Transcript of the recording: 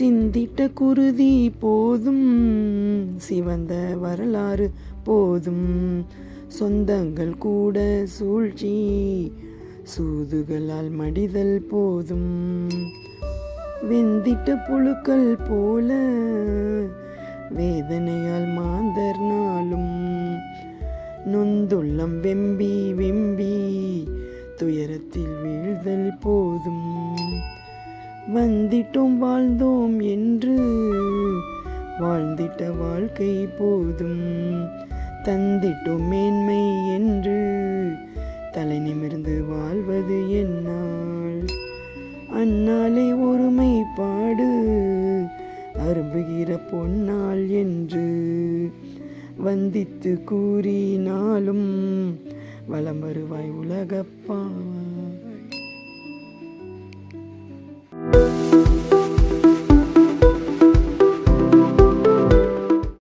சிந்திட்ட குருதி போதும். சிவந்த வரலாறு போதும். சொந்தங்கள் கூட சூழ்ச்சி சூதுகளால் மடிதல் போதும். வெந்திட்ட புழுக்கள் போல வேதனையால் மாந்தர் நாளும். நொந்துள்ளம் வெம்பி வெம்பி துயரத்தில் வீழ்தல் போதும். வந்திட்டோம் வாழ்ந்தோம் என்று. வாழ்ந்திட்ட வாழ்க்கை போதும். தந்திட்டோம் மேன்மை என்று. தலை நிமிர்ந்து வாழ்வது என்னால் அந்நாளே ஒருமை பாடு. அரும்புகிற பொன்னாள் என்று. வந்தித்து கூறினாலும் வலம் வருவாய் உலகப்பா.